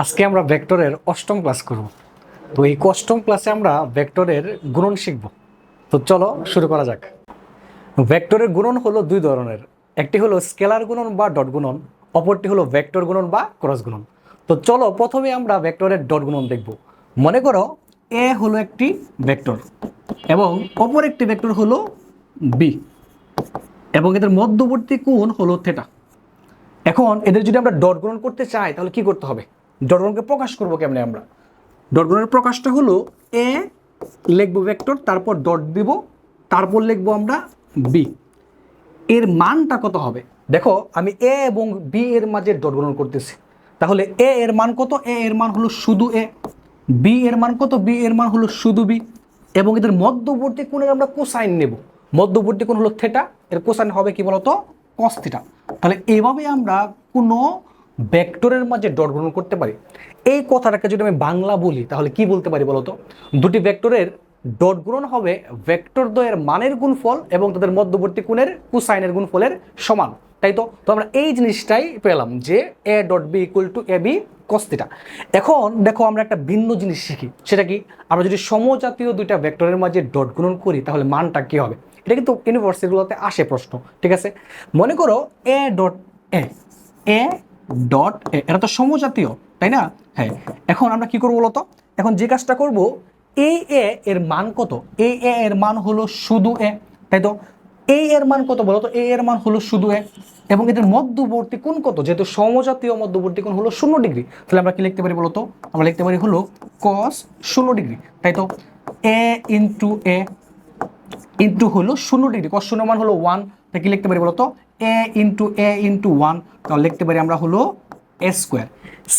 আজকে আমরা ভেক্টরের অষ্টম ক্লাস করব। তো এই অষ্টম ক্লাসে আমরা ভেক্টরের গুণন শিখব। তো চলো শুরু করা যাক। ভেক্টরের গুণন হলো দুই ধরনের। একটি হলো স্কেলার গুণন বা ডট গুণন, অপরটি হলো ভেক্টর গুণন বা ক্রস গুণন। তো চলো প্রথমে আমরা ভেক্টরের ডট গুণন দেখব। মনে করো এ হলো একটি ভেক্টর এবং অপর একটি ভেক্টর হলো বি এবং এদের মধ্যবর্তী কোণ হলো থেটা এখন এদের যদি আমরা ডট গ্রহণ করতে চাই, তাহলে কি করতে হবে? ডট গুণনকে প্রকাশ করব কেমনে আমরা? ডট গ্রহণের প্রকাশটা হলো এ, লিখব ভেক্টর, তারপর ডট দিব, তারপর লিখব আমরা বি এর মানটা কত হবে? দেখো, আমি এ এবং বি এর মাঝে ডট গ্রহণ করতেছি। তাহলে এ এর মান কত? এ এর মান হলো শুধু এ। বি এর মান কত? বি এর মান হলো শুধু বি এবং এদের মধ্যবর্তী কোণের আমরা কোসাইন নেব। মধ্যবর্তী কোণ হলো থেটা, এর কোসাইন হবে কি বলতো? কস তাহলে এইভাবে আমরা কোনো ভেক্টরের মাঝে ডট গ্রহণ করতে পারি। এই কথাটাকে যদি আমি বাংলা বলি, তাহলে কি বলতে পারি বলতো দুটি ভেক্টরের ডট গ্রহণ হবে ভেক্টর দ্বয়ের মানের গুণফল এবং তাদের মধ্যবর্তী কোণের কুসাইনের গুণফলের সমান। তাই তো? তো আমরা এই জিনিসটাই পেলাম যে a dot b equal to a b কস্তিটা এখন দেখো আমরা একটা ভিন্ন জিনিস শিখি, সেটা কি? আমরা যদি সমজাতীয় দুইটা ভেক্টরের মাঝে ডট গুণন করি, তাহলে মানটা কি হবে? এটা কিন্তু ইউনিভার্সিটিগুলোতে আসে প্রশ্ন, ঠিক আছে? মনে করো এ ডট এ এ ডট এ এটা তো সমজাতীয়, তাই না? হ্যাঁ এখন আমরা কি করব বলতো? এখন যে কাজটা করব এই এ এর মান কত? এই এ এর মান হলো শুধু এ তাই তো? এই এর মান কত বলো তো? এ এর মান হলো শুধু এ এবং এদের মধ্যবর্তী কোণ কত? যেহেতু সমজাতীয় মধ্যবর্তী কোণ হলো শূন্য ডিগ্রি। তাহলে আমরা কি লিখতে পারি বলতো আমরা লিখতে পারি হলো কস শূন্য ডিগ্রি। তাই তো? এ ইন্টু এ ইন্টু হলো শূন্য ডিগ্রি। কস শূন্য মান হলো ওয়ান তাই কি লিখতে পারি বলতো a into a into one তাহলে লিখতে পারি আমরা হলো এ স্কোয়ার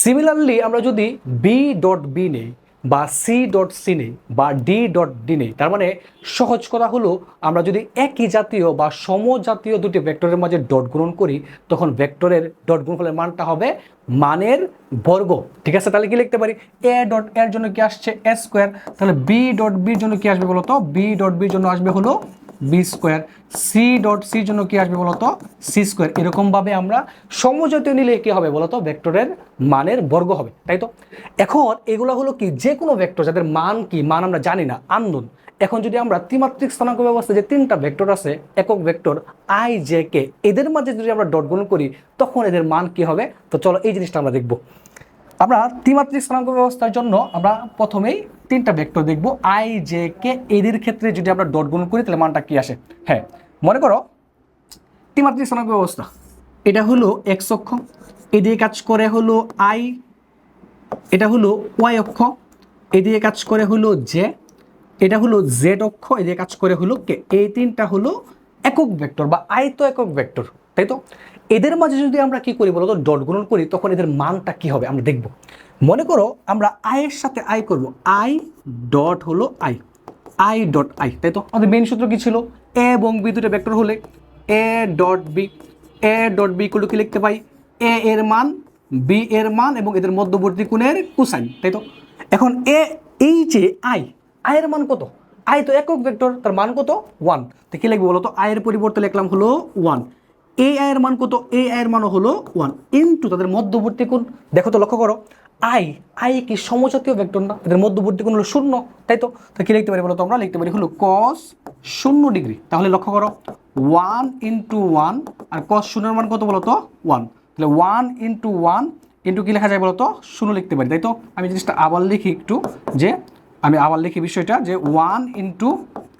সিমিলারলি আমরা যদি বি ডট বি নেই বা সি ডট সিনে বা ডি ডট ডি নেই। তার মানে সহজ কথা হলো, আমরা যদি একই জাতীয় বা সমজাতীয় দুটি ভেক্টরের মাঝে ডট গ্রহণ করি, তখন ভেক্টরের ডট গুণফলের মানটা হবে মানের বর্গ। ঠিক আছে? তাহলে কি লিখতে পারি? এ ডট এর জন্য কি আসছে? এ স্কোয়ার তাহলে বি ডট বির জন্য কি আসবে বলতো? বি ডট বির জন্য আসবে হলো বি স্কোয়ার সি ডট সির জন্য কি আসবে বলতো? সি স্কোয়ার এরকমভাবে আমরা সমজাতীয় নিলে কি হবে বলতো? ভেক্টরের মানের বর্গ হবে, তাই তো? এখন এগুলো হলো কি? যে কোনো ভেক্টর, যাদের মান কি? মান আমরা জানি না আন্দোলন এখন যদি আমরা ত্রিমাত্রিক স্থানাঙ্ক ব্যবস্থা, যে তিনটা ভেক্টর আছে, একক ভেক্টর আই জে কে এদের মাঝে যদি আমরা ডট গুণ করি, তখন এদের মান কি হবে? তো চলো এই জিনিসটা আমরা দেখব। আমরা ত্রিমাত্রিক স্থানাঙ্ক ব্যবস্থার জন্য আমরা প্রথমেই তিনটা ভেক্টর দেখব আই জে কে এদের ক্ষেত্রে যদি আমরা ডট গুণ করি, তাহলে মানটা কি আসে? হ্যাঁ মনে করো ত্রিমাত্রিক স্থানাঙ্ক ব্যবস্থা এটা হলো এক্স অক্ষ এদিকে কাজ করে হলো আই এটা হলো ওয়াই অক্ষ এদিকে কাজ করে হলো জে এটা হলো জেড অক্ষ এদিকে কাজ করে হলো কে এই তিনটা হলো একক ভেক্টর বা আয়ত একক ভেক্টর তাই তো? এদের মাঝে যদি আমরা কি করি বলতো? ডট গুণন করি, তখন এদের মানটা কি হবে? আমরা দেখব। মনে করো আমরা আয়ের সাথে আই করব। আই ডট হলো আই আই ডট আই তাই তো? আমাদের মেন সূত্র কি ছিল? এ এবং বি দুটো ভেক্টর হলে a dot b a dot b কি লিখতে পাই এ এর মান বি এর মান এবং এদের মধ্যবর্তী কোণের কোসাইন তাই তো? এখন এ এই যে আই আয়ের মান কত? আই তো একক ভেক্টর তার মান কত? ওয়ান তো কি লিখব বলো তো আয়ের পরিবর্তে লিখলাম হলো ওয়ান এই আয়ের মান কত? এই আয়ের মানও হলো ওয়ান ইন্টু তাদের মধ্যবর্তী কোণ। দেখো তো, লক্ষ্য করো। আই আই কি সমজাতীয় ভেক্টর না? এদের মধ্যবর্তী কোণ হলো শূন্য, তাই তো? তো কি লিখতে পারি বলো তো আমরা লিখতে পারি হলো কস শূন্য ডিগ্রি। তাহলে লক্ষ্য করো ওয়ান ইন্টু ওয়ান আর কস শূন্যের মান কত বলো তো ওয়ান তাহলে ওয়ান ইন্টু ওয়ান ইন্টু কী লেখা যায় বলো তো শূন্য লিখতে পারি, তাই তো? আমি জিনিসটা আবার লিখি একটু, যে, আমি আবার লিখি বিষয়টা, যে one into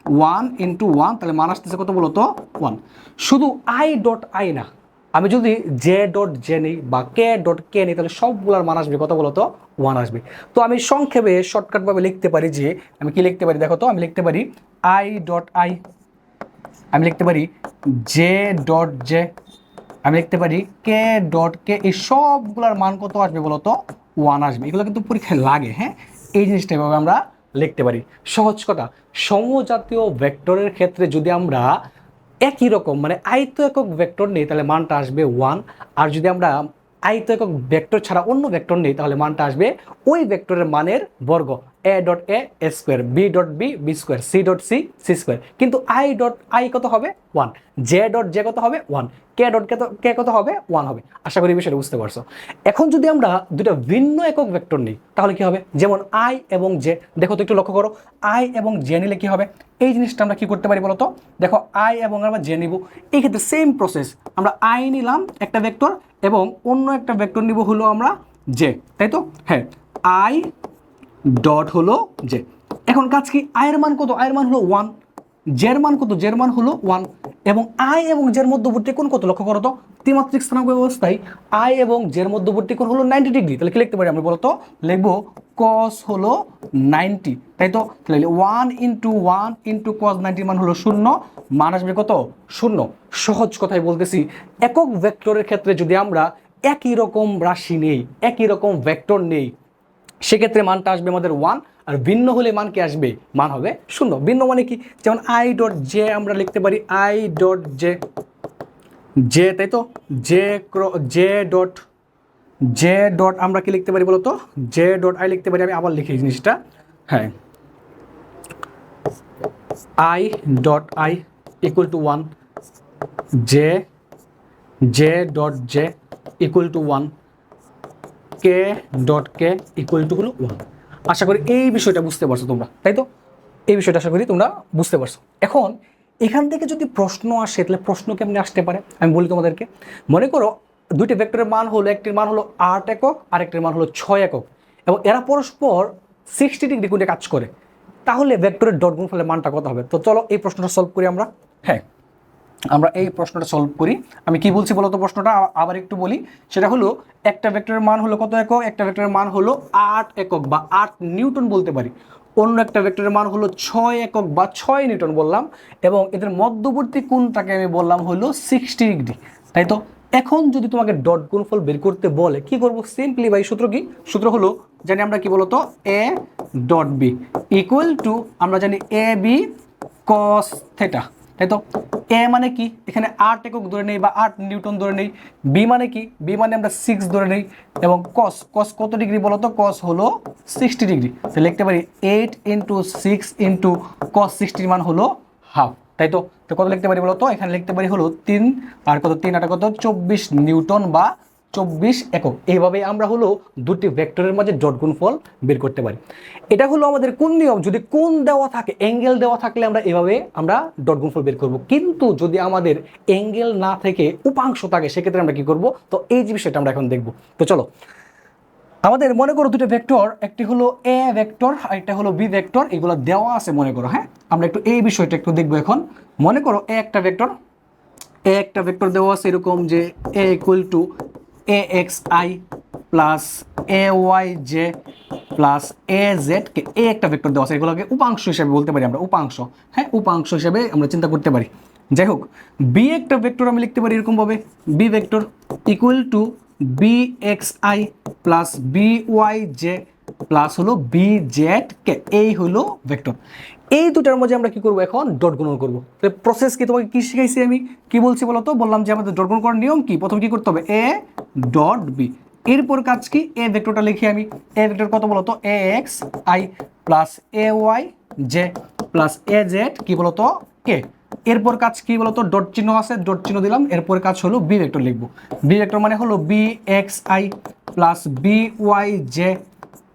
one into one তাহলে মান আসতেছে কত বলো তো ওয়ান শুধু আই ডট আই না, আমি যদি জে ডট জে নেই বা কে ডট কে নেই, তাহলে সবগুলোর মান আসবে কত বলো তো ওয়ান আসবে। তো আমি সংক্ষেপে শর্টকাটভাবে লিখতে পারি যে, আমি কি লিখতে পারি দেখো তো? আমি লিখতে পারি আই ডট আই আমি লিখতে পারি জে ডট জে আমি লিখতে পারি কে ডট কে এই সবগুলোর মান কত আসবে বলো তো ওয়ান আসবে। এগুলো কিন্তু পরীক্ষায় লাগে হ্যাঁ? এই জিনিসটা এভাবে আমরা লিখতে পারি। সহজ কথা, সমজাতীয় ভেক্টরের ক্ষেত্রে যদি আমরা একই রকম মানে আয়ত একক ভেক্টর নেই, তাহলে মানটা আসবে ওয়ান আর যদি আমরা আয়ত একক ভেক্টর ছাড়া অন্য ভেক্টর নেই, তাহলে মানটা আসবে ওই ভেক্টরের মানের বর্গ। A dot a a square b dot b b square c dot c c square কিন্তু আই ডট আই কত হবে? ওয়ান জে ডট জে কত হবে? ওয়ান কে ডট কে কে কত হবে? ওয়ান হবে। আশা করি বিষয়টা বুঝতে পারছ। এখন যদি আমরা দুটো ভিন্ন একক ভেক্টর নিই, তাহলে কি হবে? যেমন আই এবং জে দেখো তো একটু লক্ষ্য করো। আই এবং জে নিলে কি হবে? এই জিনিসটা আমরা কি করতে পারি বলতো? দেখো আই এবং আমরা জে নিব। এই ক্ষেত্রে সেম প্রসেস আমরা আই নিলাম একটা ভেক্টর এবং অন্য একটা ভেক্টর নিব হলো আমরা জে তাই তো? হ্যাঁ। আই ডট হলো জে। এখন কাজ কি? আয়ের মান কত? আয়ের মান হলো ওয়ান জের মান কত? জের মান হলো ওয়ান এবং আই এবং জের মধ্যবর্তী কোণ কত? লক্ষ্য করো তো। ত্রিমাত্রিক স্থানাঙ্ক ব্যবস্থায় আই এবং জের মধ্যবর্তী কোণ হলো নাইনটি ডিগ্রি তাহলে কি লিখতে পারি আমরা বলতো? লিখব কস হলো নাইনটি তাই তো? তাহলে one into one into cos নাইনটির মান হলো শূন্য। মান আসবে কত? শূন্য। সহজ কথাই বলতেছি। একক ভেক্টরের ক্ষেত্রে যদি আমরা একই রকম রাশি নেই, একই রকম ভেক্টর নেই সেক্ষেত্রে মানটা আসবে আমাদের ওয়ান আর ভিন্ন হলে মান কি আসবে? মান হবে শূন্য। ভিন্ন মানে কি? যেমন আই ডট জে আমরা লিখতে পারি আই ডট জে জে তাই তো? জে ক্র জে ডট জে ডট আমরা কি লিখতে পারি বলতো? জে ডট আই লিখতে পারি, আমি আবার লিখি জিনিসটা। হ্যাঁ। I dot i equal to one j j dot j equal to one k dot k equal to হলো ওয়ান আশা করি এই বিষয়টা বুঝতে পারছ তোমরা, তাই তো? এই বিষয়টা আশা করি তোমরা বুঝতে পারছ। এখন, এখান থেকে যদি প্রশ্ন আসে, তাহলে প্রশ্ন কেমনি আসতে পারে? আমি বলি তোমাদেরকে, মনে করো দুইটি ভেক্টরের মান হলো, একটির মান হলো আট একক, আরেকটির মান হলো ছয় একক। এবং এরা পরস্পর সিক্সটি ডিগ্রি কোণে কাজ করে। তাহলে ভেক্টরের ডট গুণফলের মানটা কত হবে? তো চলো এই প্রশ্নটা সলভ করি আমরা। হ্যাঁ। আমরা এই প্রশ্নটা সলভ করি। আমি কি বলছি বলতো প্রশ্নটা? আবার একটু বলি। সেটা হলো, একটা ভেক্টরের মান হলো কত একক? একটা ভেক্টরের মান হলো আট একক বা আট নিউটন বলতে পারি। অন্য একটা ভেক্টরের মান হলো ছয় একক বা ছয় নিউটন বললাম। এবং এদের মধ্যবর্তী কোণটাকে আমি বললাম হলো সিক্সটি ডিগ্রি তাই তো? এখন যদি তোমাকে ডট গুণফল বের করতে বলে, কি করব? সিম্পলি ভাই সূত্র কি? সূত্র হলো, জানি আমরা কি বলতো? A dot b equal to আমরা জানি এ বি কস থেটা তাই তো? এ মানে কি? এখানে আট একক ধরে নেই বা আট নিউটন ধরে নেই। বি মানে কি? বি মানে আমরা সিক্স ধরে নেই এবং কস কস কত ডিগ্রি বলো তো? কস হলো সিক্সটি ডিগ্রি। তো লিখতে পারি eight into six into cos সিক্সটির মান হলো হাফ তাই তো? তো কত লিখতে পারি বলো তো? এখানে লিখতে পারি হলো তিন। আর কত? তিন আটা কত? চব্বিশ নিউটন বা চব্বিশ একক। এইভাবে আমরা হলো দুটি ভেক্টরের মাঝে ডট গুণফল বের করতে পারি। এটা হলো আমাদের কোন নিয়ম? যদি কোন দেওয়া থাকে অ্যাঙ্গেল দেওয়া থাকলে আমরা এভাবে আমরা ডট গুণফল বের করব। কিন্তু যদি আমাদের অ্যাঙ্গেল না থেকে উপাংশ থাকে, সেক্ষেত্রে আমরা কি করব? তো এই যে বিষয়টা আমরা এখন দেখব। তো চলো। আমাদের মনে করো দুটো ভেক্টর একটি হলো এ ভেক্টর আর একটা হলো বি ভেক্টর এগুলো দেওয়া আছে মনে করো হ্যাঁ? আমরা একটু এই বিষয়টা একটু দেখব এখন। মনে করো এ একটা ভেক্টর এ একটা ভেক্টর দেওয়া আছে এরকম যে a equal to a x i plus a y j plus a z k a একটা ভেক্টর দেওয়া আছে, এগুলোকে উপাংশ হিসেবে বলতে পারি আমরা, উপাংশ। হ্যাঁ উপাংশ হিসেবে আমরা চিন্তা করতে পারি। যাই হোক বি একটা ভেক্টর আমি লিখতে পারি এরকমভাবে। B vector equal to b x i plus b y j plus হলো বি জেড কে এই হলো ভেক্টর এই দুটার মধ্যে আমরা কি করব এখন? ডট গুণন করব। প্রসেস কি তোমাকে কি শিখাইছি আমি? কি বলছি বলো তো? বললাম যে আমাদের ডট গুণন করার নিয়ম কি? প্রথম কি করতে হবে? এ ডট বি এরপর কাজ কি? এ ভেক্টরটা লিখি আমি। এ ভেক্টর কত বলো তো? A x i plus a y j plus a z কি বলো তো? কে এরপর কাজ কি বলতো ডট চিহ্ন আছে ডট চিহ্ন দিলাম। এরপর কাজ হলো বি ভেক্টর লিখব। বি ভেক্টর মানে হলো b x i plus b y j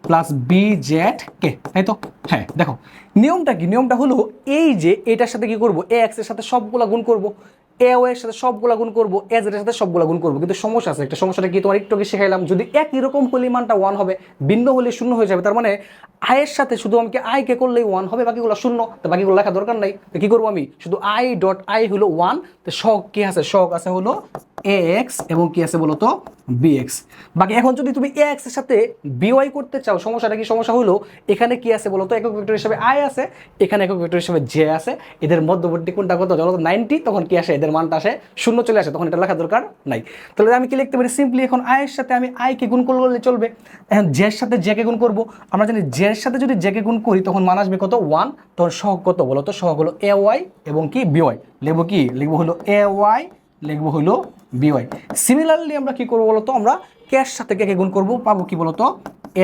plus b z k তাই তো? হ্যাঁ দেখো, নিয়মটা কি? নিয়মটা হলো এই যে এটার সাথে কি করব? এ এক্সের সাথে সবগুলা গুণ করব। এ এর সাথে সবগুলা গুণ করব এ এর সাথে সবগুলা গুণ করব। কিন্তু সমস্যা আছে, একটা সমস্যাটা কি? তোমার একটু শিখাইলাম, যদি একই রকম পরিমাণটা ওয়ান হবে, ভিন্ন হলে শূন্য হয়ে যাবে। তার মানে আয়ের সাথে শুধু আমাকে কে করলেই ওয়ান হবে, বাকিগুলো শূন্য? তো বাকিগুলো লেখা দরকার নাই। তো কি করব আমি? শুধু আই ডট আই হলো ওয়ান তো শখ কি আছে? শখ আছে হলো এ এক্স এবং কি আছে বলো তো বি এক্স বাকি এখন যদি তুমি এ এক্সের সাথে বিওয়াই করতে চাও, সমস্যাটা কি? সমস্যা হলো, এখানে কি আছে বলো তো একক ভেক্টর হিসেবে আই আছে, এখানে একক ভেক্টর হিসেবে জে আছে। এদের মধ্যবর্তী কোনটা কত? যখন নাইনটি তখন কি আসে? এদের মানটা আসে, শূন্য চলে আসে, তখন এটা লেখা দরকার নাই। তাহলে আমি কি লিখতে পারি? সিম্পলি এখন আয়ের সাথে আমি আই কে গুণ করলে চলবে। এখন জের সাথে জে কে গুণ করব। আমরা জানি জের সাথে যদি জে কে গুণ করি, তখন মান আসবে কত? ওয়ান তখন সহগ কত বলো তো? সহগ হলো এ ওয়াই এবং কি? বি ওয়াই লিখব কি? লিখব হলো এ ওয়াই লিখব হলো বিওয়াই সিমিলারলি আমরা কি করব বলতো আমরা ক্যাশ সাথে কে গুণ করব, পাবো কি বলতো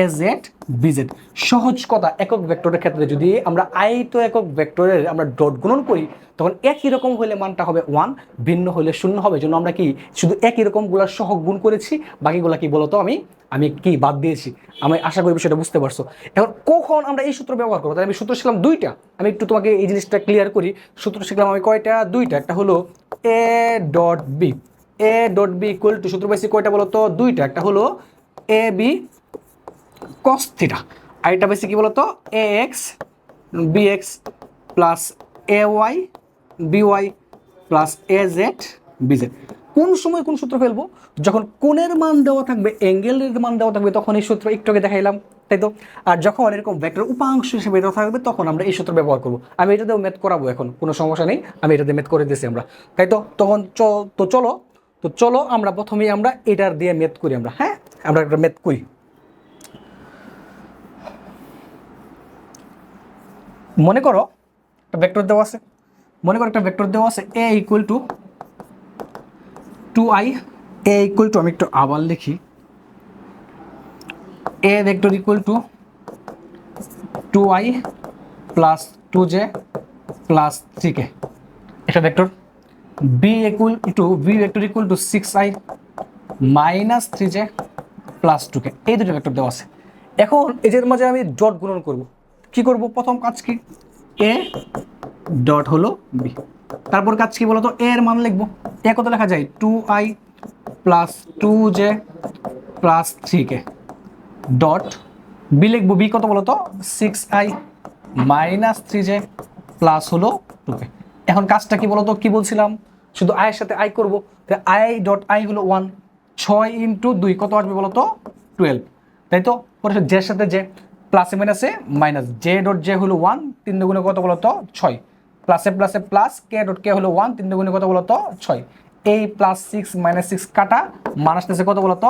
এ জেড বিজেড সহজ কথা, একক ভেক্টরের ক্ষেত্রে যদি আমরা আই তো একক ভেক্টরের আমরা ডট গুণন করি, তখন একই রকম হলে মানটা হবে ওয়ান, ভিন্ন হলে শূন্য হবে। জন্য আমরা কি শুধু একই রকমগুলোর সহ গুণ করেছি, বাকিগুলো কি বলতো আমি? আমি কি বাদ দিয়েছি? আমি আশা করি বিষয়টা বুঝতে পারছ। এখন কখন আমরা এই সূত্র ব্যবহার করব? তাহলে আমি সূত্র শিখলাম দুইটা। আমি একটু তোমাকে এই জিনিসটা ক্লিয়ার করি। সূত্র শিখলাম আমি কয়টা? দুইটা। একটা হলো a dot b. A dot b equal to সূত্র পাইছি কয়টা বলতো? দুইটা। একটা হলো এ বি কস থিটা আর এটা বেশি কি বলতো? A x b x plus a y b y plus a z b z কোন সময় কোন সূত্র ফেলব? যখন কোণের মান দেওয়া থাকবে, অ্যাঙ্গেলের মান দেওয়া থাকবে, তখন এই সূত্র একটু আগে দেখাইলাম, তাই তো? আর যখন এরকম ভেক্টর উপাংশ হিসেবে দেওয়া থাকবে, তখন আমরা এই সূত্র ব্যবহার করব। আমি এটাতেও ম্যাথ করাবো এখন, কোনো সমস্যা নেই, আমি এটাতে ম্যাথ করে দিয়েছি আমরা। তাই তো? তখন তো চলো তো চলো আমরা প্রথমেই আমরা এটার দিয়ে ম্যাথ করি আমরা হ্যাঁ? আমরা একটা ম্যাথ করি। মনে করো একটা ভেক্টর দেওয়া আছে, মনে করো একটা ভেক্টর দেওয়া আছে a equal to two i a equal to আমি একটু আবার লিখি a vector equal to two i plus two j plus three k এটা vector b equal to b vector equal to six i minus three j plus two k এই দুটো vector দেওয়া আছে। এখন এদের মাঝে আমি ডট গুণন করব। কি করব? প্রথম কাজ কি? এ ডট হলো বি তারপর কাজ কি বলতো? এ এর মান লিখব। এ কত লেখা যায়? Two i plus two j plus three k dot b লিখব। বি কত বলতো? Six i minus three j plus হলো টু কে এখন কাজটা কি বলতো? কি বলছিলাম? শুধু আয়ের সাথে আই করব। আই ডট আই হলো ওয়ান ছয় ইন্টু দুই। কত আসবে বলতো? টুয়েলভ তাই তো? পরে জের সাথে যে প্লাসে মাইনাসে মাইনাস জে ডট জে হলো ওয়ান তিন দুগুণে কত বলতো ছয়। প্লাসে প্লাসে প্লাস কে ডট কে হলো ওয়ান তিন দুগুণে কত বলতো ছয়। এই প্লাস সিক্স মাইনাস সিক্স কাটা মাইনাস তেসে কত বলতো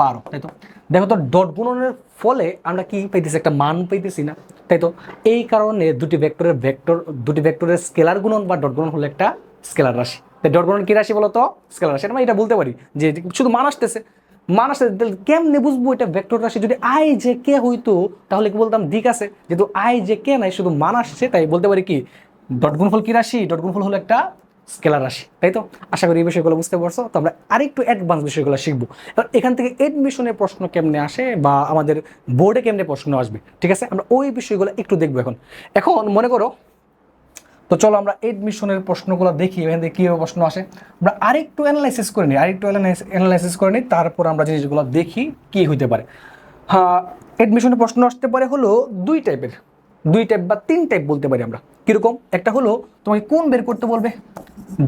বারো। তাই তো? দেখো তো ডট গুণনের ফলে আমরা কি পাইতেছি একটা মান পাইতেছি না। তাই তো? এই কারণে দুটি ভেক্টরের ভেক্টর দুটি ভেক্টরের স্কেলার গুণন বা ডট গুণন হলো একটা স্কেলার রাশি। তাই ডট গুণন কি রাশি বলতো স্কেলার রাশি। আমরা এটা বলতে পারি যে শুধু মান আসতেছে। মান তাহলে কেমনে বুঝব এটা ভেক্টর রাশি? যদি আই যে কে হইতো, তাহলে কি বলতাম? দিক আছে। যেহেতু আই যে কে নাই, শুধু মান আসছে, তাই বলতে পারি কি ডট গুণফল কি রাশি? ডট গুণফল হলো একটা স্কেলার রাশি, তাই তো? আশা করি এই বিষয়গুলো বুঝতে পারছ। তো আমরা আরেকটু অ্যাডভান্স বিষয়গুলো শিখব। এবার এখান থেকে এডমিশনের প্রশ্ন কেমনে আসে বা আমাদের বোর্ডে কেমনে প্রশ্ন আসবে? ঠিক আছে? আমরা ওই বিষয়গুলো একটু দেখব এখন। এখন মনে করো তো চলো আমরা এডমিশনের প্রশ্নগুলো দেখি, এখান থেকে কীভাবে প্রশ্ন আসে। আমরা আরেকটু অ্যানালাইসিস করে নিই, আরেকটু অ্যানালাইসিস করে নিই, তারপর আমরা জিনিসগুলো দেখি কি হইতে পারে। হ্যাঁ এডমিশনের প্রশ্ন আসতে পারে হলো দুই টাইপের দুই টাইপ বা তিন টাইপ বলতে পারি আমরা। কীরকম? একটা হলো, তোমাকে কোন বের করতে বলবে?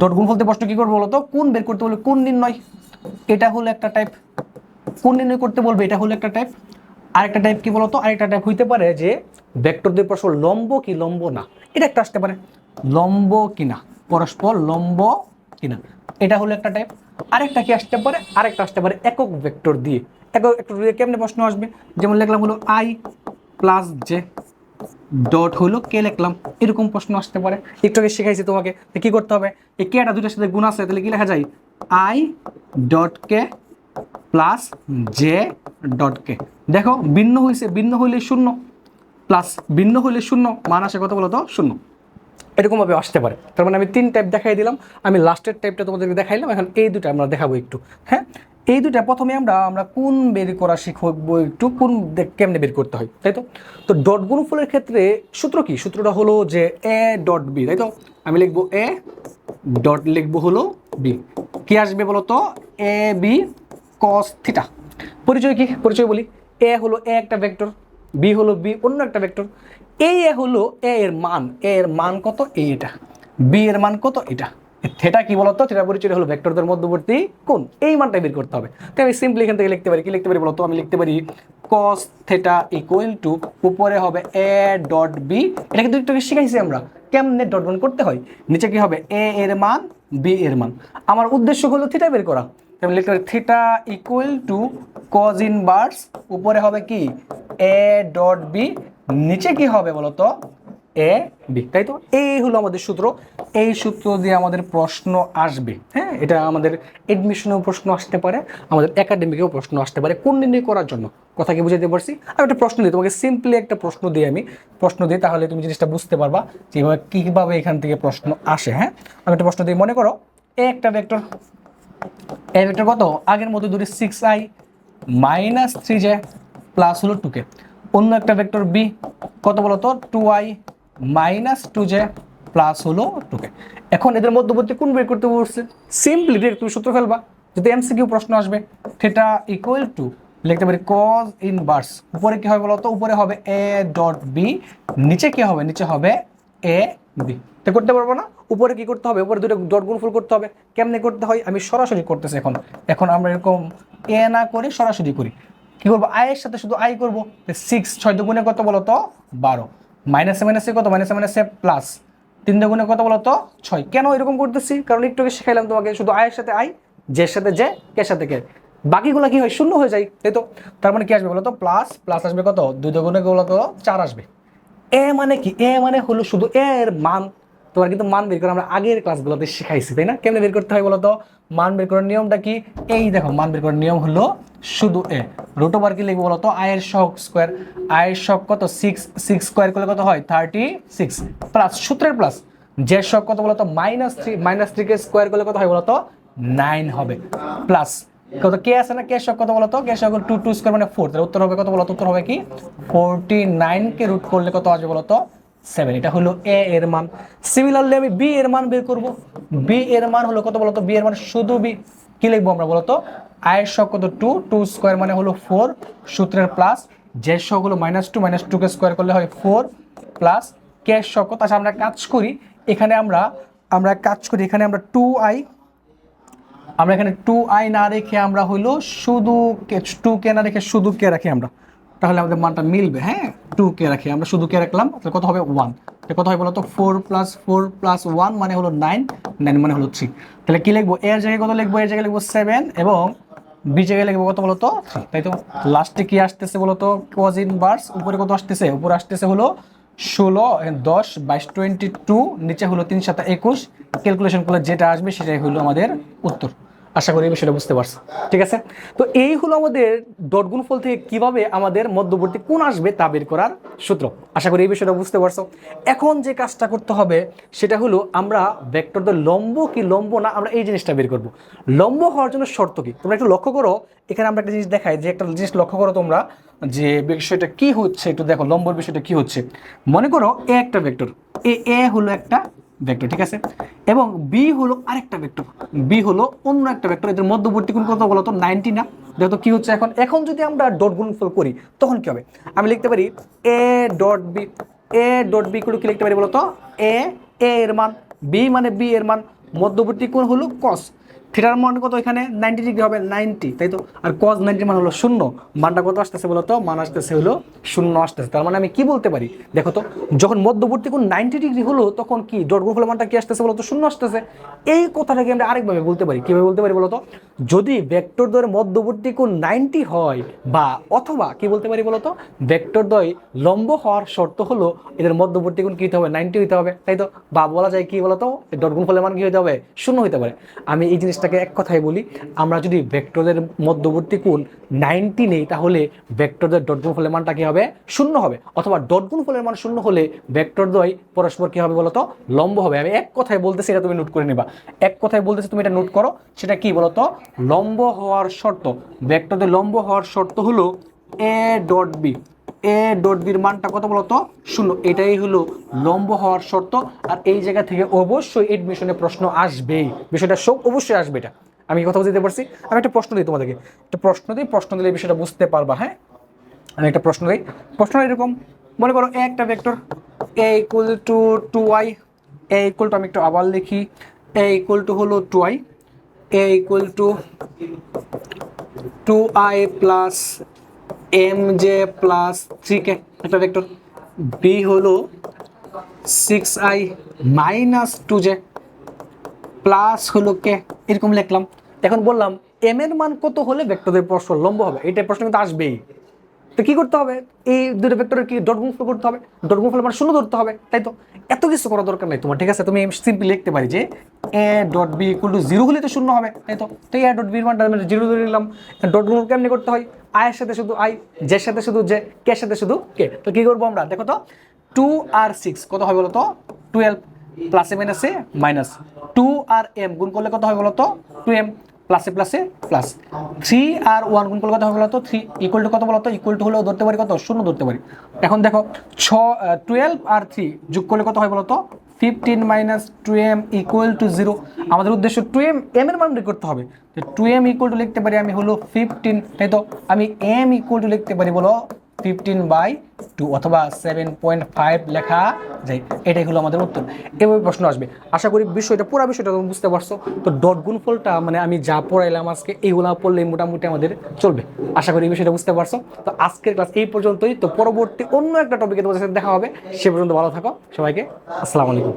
ডট গুণ ফলতে প্রশ্ন কী করব বলো তো কোন বের করতে বলবে? কোন নির্ণয়? এটা হলো একটা টাইপ কোন নির্ণয় করতে বলবে? এটা হলো একটা টাইপ আরেকটা টাইপ কি বলতো? আরেকটা টাইপ হইতে পারে যে ভেক্টরদের পরস্পর লম্ব কি লম্ব না? এটা একটা আসতে পারে। লম্ব কিনা, পরস্পর লম্ব কিনা। এটা হলো একটা টাইপ আরেকটা কি আসতে পারে? আরেকটা আসতে পারে একক ভেক্টর দিয়ে। একক ভেক্টর দিয়ে কেমনে প্রশ্ন আসবে? যেমন লিখলাম হলো আই প্লাস জে ডট হলো কে লিখলাম। এরকম প্রশ্ন আসতে পারে। একটু আগে শিখাইছি তোমাকে কি করতে হবে? এই কেটা দুটার সাথে গুণ আছে, তাহলে কি লেখা যায়? I dot k plus j dot k দেখো, ভিন্ন হয়েছে ভিন্ন হইলে শূন্য। প্লাস ভিন্ন হইলে শূন্য, মান আসে কত বলো তো শূন্য। এরকমভাবে আসতে পারে। তার মানে আমি তিন টাইপ দেখাই দিলাম। আমি লাস্টের টাইপটা তোমাদেরকে দেখাইলাম। এখন এই দুটো আমরা দেখাবো একটু হ্যাঁ? এই দুটা প্রথমে আমরা আমরা কোন বের করা শিখব একটু, কোন কেমনে বের করতে হয়, তাই তো? তো ডট গুণফলের ক্ষেত্রে সূত্র কি? সূত্রটা হলো যে এ ডট বি তাই তো? আমি লিখব এ ডট লিখব হলো বি কি আসবে বলো তো এ বি কস থিটা পরিচয় কি? পরিচয় বলি। এ হলো এ একটা ভেক্টর বি হলো বি অন্য একটা ভেক্টর এই এ হলো এ এর মান এ এর মান কত? এই এটা। বি এর মান কত? এটা। থেটা কি বলতো? থেটা পরিচয় হলো ভেক্টরদের মধ্যবর্তী কোন এই মানটা বের করতে হবে। তাই আমি সিম্পলি এখান থেকে লিখতে পারি। কি লিখতে পারি বলতো? আমি লিখতে পারি cos থেটা ইকুয়াল টু উপরে হবে এ ডট বি এটা কিন্তু একটু শিখাইছি আমরা। কেমনে ডট গুণ করতে হয়? নিচে কি হবে? এ এর মান বি এর মান। আমার উদ্দেশ্য হলো থিটা বের করা। আমি লিখতে পারি theta equal to cos inverse উপরে হবে কি? এ ডট বি নিচে কি হবে বলতো? এ, বি, তাই তো? এই হলো আমাদের সূত্র। এই সূত্র দিয়ে আমাদের প্রশ্ন আসবে হ্যাঁ? এটা আমাদের এডমিশনেও প্রশ্ন আসতে পারে, আমাদের একাডেমিকেও প্রশ্ন আসতে পারে, কোন নির্ণয় করার জন্য? কথা কি বুঝাতে পারছি? আমি একটা প্রশ্ন দিই, তোমাকে সিম্পলি একটা প্রশ্ন দিই আমি। প্রশ্ন দিই, তাহলে তুমি জিনিসটা বুঝতে পারবা যে কীভাবে এখান থেকে প্রশ্ন আসে হ্যাঁ? আমি একটা প্রশ্ন দিই, মনে করো, এ একটা ভেক্টর এ ভেক্টর কত? আগের মতো ধরে six i minus three j plus হলো টু কে অন্য একটা ভেক্টর বি কত বলতো? Two i minus two j plus হলো টু কে এখন এদের মধ্যবর্তী কোন বের করতে বলছে? সিম্পলি ডিরেক্ট তুমি সূত্র ফেলবা। যদি এমসিকিউ প্রশ্ন আসবে থিটা ইকুয়াল টু লিখতে পারি কজ ইনভার্স উপরে কি হবে বলতো? উপরে হবে এ ডট বি নিচে কি হবে? নিচে হবে এ বি তো করতে পারব না? উপরে কি করতে হবে? উপরে দুটো ডট গুণফল করতে হবে। কেমনে করতে হয়? আমি সরাসরি করতেছি এখন। এখন আমরা এরকম এ না করে সরাসরি করি। কি করব? আয়ের সাথে শুধু আই করব। সিক্স ছয় দুগুণে কত বলো তো বারো মাইনাসে মাইনাসে কত? মাইনাসে মাইনাসে প্লাস তিন দুগুণে কত বলো তো ছয়। কেন এরকম করতেছি? কারণ একটু শেখাইলাম তোমাকে, শুধু আয়ের সাথে আই জের সাথে জে কে সাথে কে বাকিগুলো কি হয়? শূন্য হয়ে যায়। তাই তো? তার মানে কি আসবে বলো তো প্লাস প্লাস আসবে কত? দুই দুগুণে বলো তো চার আসবে। এ মানে কি? এ মানে হলো শুধু এর মান। তোমার কিন্তু মান বের করে আমরা আগের ক্লাসগুলোতে শিখাইছি, তাই না? কেমনে বের করতে হয় বলতো? মান বের করার নিয়মটা কি? এই দেখো, মান বের করার নিয়ম হলো শুধু এ। রুট ওভার কি লিখব বলো তো আয়ের শখ স্কোয়ার আয়ের শখ কত? সিক্স সিক্স স্কোয়ার করলে কত হয়? থার্টি সিক্স প্লাস সূত্রের প্লাস যে শখ কত বলতো? মাইনাস থ্রি মাইনাস থ্রিকে স্কোয়ার করলে কত হয় বলো তো নাইন হবে। প্লাস কত? কে আছে না? কে শখ কত বলতো? কে শখ টু টু স্কোয়ার মানে ফোর তাহলে উত্তর হবে কত বলতো? উত্তর হবে কি? ফোরটি নাইনকে রুট করলে কত আসবে বলো তো সেভেন এটা হলো এ এর মান। সিমিলারলি আমি বি এর মান বের করব। বি এর মান হলো কত বলতো? বি এর মান শুধু বি কি লিখব আমরা বলতো? আয়ের শখ কত? টু টু স্কোয়ার মানে হলো ফোর সূত্রের প্লাস যে শখ হলো মাইনাস টু মাইনাস টুকে স্কোয়ার করলে হয় ফোর প্লাস কে শখ কত? আচ্ছা আমরা কাজ করি। এখানে আমরা আমরা কাজ করি। এখানে আমরা টু আই আমরা এখানে টু আই না রেখে আমরা হলো শুধু টু কে না রেখে শুধু কে রাখি আমরা। তাহলে আমাদের মানটা মিলবে হ্যাঁ? টু কে রাখি, আমরা শুধু কে রাখলাম? তাহলে কত হবে? ওয়ান কত হয় বলতো? Four plus four plus one মানে হলো নাইন নাইন মানে হলো থ্রি তাহলে কি লিখব? এর জায়গায় কত লিখব? এর জায়গায় লিখব সেভেন এবং বি জায়গায় লিখব কত বলতো? তাই তো? লাস্টে কি আসতেছে বলতো? কজ ইনভার্স উপরে কত আসতেছে? উপরে আসতেছে হলো ষোলো দশ, বাইশ টোয়েন্টি টু নিচে হলো তিন, সাত, একুশ। ক্যালকুলেশন করলে যেটা আসবে সেটাই হলো আমাদের উত্তর। আশা করি বিষয়টা বুঝতে পারছ। ঠিক আছে? তো এই হলো আমাদের ডট গুণফল থেকে কীভাবে আমাদের মধ্যবর্তী কোন আসবে তা বের করার সূত্র। আশা করি এই বিষয়টা বুঝতে পারছ। এখন যে কাজটা করতে হবে সেটা হলো আমরা ভেক্টরদের লম্ব কি লম্ব না আমরা এই জিনিসটা বের করব। লম্ব হওয়ার জন্য শর্ত কি? তোমরা একটু লক্ষ্য করো, এখানে আমরা একটা জিনিস দেখাই যে একটা জিনিস লক্ষ্য করো তোমরা যে বিষয়টা কি হচ্ছে, একটু দেখো, লম্বর বিষয়টা কি হচ্ছে। মনে করো এ একটা ভেক্টর এ এ হলো একটা ভেক্টর ঠিক আছে? এবং বি হলো আরেকটা ভেক্টর বি হলো অন্য একটা ভেক্টর এদের মধ্যবর্তী কোণ কত বলতো? নাইনটি না। দেখো কি হচ্ছে এখন? এখন যদি আমরা ডট গুণফল করি, তখন কি হবে? আমি লিখতে পারি a dot b a dot b করে কি লিখতে পারি বলতো? এ এ এর মান বি মানে বি এর মান, মধ্যবর্তী কোণ হলো কস থিটার মান কত এখানে? নাইনটি ডিগ্রি হবে নাইনটি তাই তো? আর কজ নাইনটি মান হলো শূন্য। মানটা কত আসতেছে বলো তো? মান আসতেছে হলো শূন্য আসতেছে। তার মানে আমি কি বলতে পারি? দেখো তো, যখন মধ্যবর্তী কোণ নাইনটি ডিগ্রি হলো, তখন কি ডট গুণফলের মানটা কি আসতেছে বলো তো? শূন্য আসতেছে। এই কথাটাকে আমরা আরেকভাবে বলতে পারি। কীভাবে বলতে পারি বলো তো? যদি ভেক্টর দ্বয়ের মধ্যবর্তী কোণ নাইনটি হয় বা অথবা কি বলতে পারি বলো তো? ভেক্টর দ্বয় লম্ব হওয়ার শর্ত হলো এদের মধ্যবর্তী কোণ কি হতে হবে? নাইনটি হতে হবে, তাই তো? বা বলা যায় কি বলো তো? ডট গুণফলের মান কি হতে হবে? শূন্য হইতে পারে। আমি এই জিনিসটাকে এক কথায় বলি, আমরা যদি ভেক্টরদের মধ্যবর্তী কোণ নাইনটি নেই, তাহলে ভেক্টরদের ডট গুণফলের মানটা কী হবে? শূন্য হবে। অথবা ডট গুণফলের মান শূন্য হলে ভেক্টর দ্বয় পরস্পর কি হবে বলতো? লম্ব হবে। আমি এক কথায় বলতেছি, এটা তুমি নোট করে নেবা। এক কথায় বলতেছি, তুমি এটা নোট করো। সেটা কি বলতো? লম্ব হওয়ার শর্ত। ভেক্টরদের লম্ব হওয়ার শর্ত হলো a dot b a dot বির মানটা কত বলতো? শূন্য। এটাই হলো লম্ব হওয়ার শর্ত। আর এই জায়গা থেকে অবশ্যই এডমিশনে প্রশ্ন আসবেই। বিষয়টা সব অবশ্যই আসবে এটা। আমি কথা বুঝতে পারছি? আমি একটা প্রশ্ন দিই তোমাদেরকে। একটা প্রশ্ন দিই, প্রশ্ন দিলে বিষয়টা বুঝতে পারবা হ্যাঁ? আমি একটা প্রশ্ন দিই। প্রশ্নটা এরকম, মনে করো একটা vector a equal to two y a equal to আমি একটু আবার লিখি এ ইকুয়াল টু হলো two i a equal to two i plus m j plus three একটা ভেক্টর বি হলো six i minus two j plus হলো কে এরকম লিখলাম। এখন বললাম এম এর মান কত হলে ভেক্টরদের প্রশ্ন লম্ব হবে? এইটা প্রশ্ন কিন্তু আসবেই। তো কি করতে হবে? এই দুটো ভেক্টরের কি ডট গুণফল করতে হবে? ডট গুণফল মানে শূন্য ধরতে হবে, তাই তো? এত কিছু করার দরকার নেই তোমার, ঠিক আছে? তুমি সিম্পলি লিখতে পারি যে a dot b equal to zero হলে তো শূন্য হবে, তাই তো? তো এ ডট বির মানটা আমি জিরো ধরে নিলাম। ডট গুণফল কেমনি করতে হয়? আয়ের সাথে শুধু আই জের সাথে শুধু জে কে সাথে শুধু কে তো কি করব আমরা? দেখো তো টু আর সিক্স কত হয় বলো তো? টুয়েলভ প্লাসে মাইনাসে মাইনাস টু আর এম গুণ করলে কত হয় বলো তো? টু এম প্লাসে প্লাসে প্লাস। থ্রি আর ওয়ান গুণ করলে কত হবে বলো তো থ্রি ইকুয়াল টু কত বলো তো ইকুয়াল টু হলেও ধরতে পারি কত? শূন্য ধরতে পারি। এখন দেখো, ছ টুয়েলভ আর থ্রি যোগ করলে কত হয় বলতো? Fifteen minus two m equal to zero আমাদের উদ্দেশ্য টু এম এম এর মান বের করতে হবে। টু এম ইকুয়াল টু লিখতে পারি আমি হলো ফিফটিন তাই তো? আমি এম ইকুয়াল টু লিখতে পারি বলো ফিফটিন বাই টু অথবা সেভেন পয়েন্ট ফাইভ লেখা যায়। এটাই হলো আমাদের উত্তর। এভাবে প্রশ্ন আসবে। আশা করি বিষয়টা, পুরো বিষয়টা তুমি বুঝতে পারছ। তো ডট গুণফলটা মানে আমি যা পড়াইলাম আজকে এইগুলা পড়লে মোটামুটি আমাদের চলবে। আশা করি বিষয়টা বুঝতে পারছ। তো আজকের ক্লাস এই পর্যন্তই। তো পরবর্তী অন্য একটা টপিকে তোমাদের সাথে দেখা হবে। সে পর্যন্ত ভালো থাকো। সবাইকে আসসালামু আলাইকুম।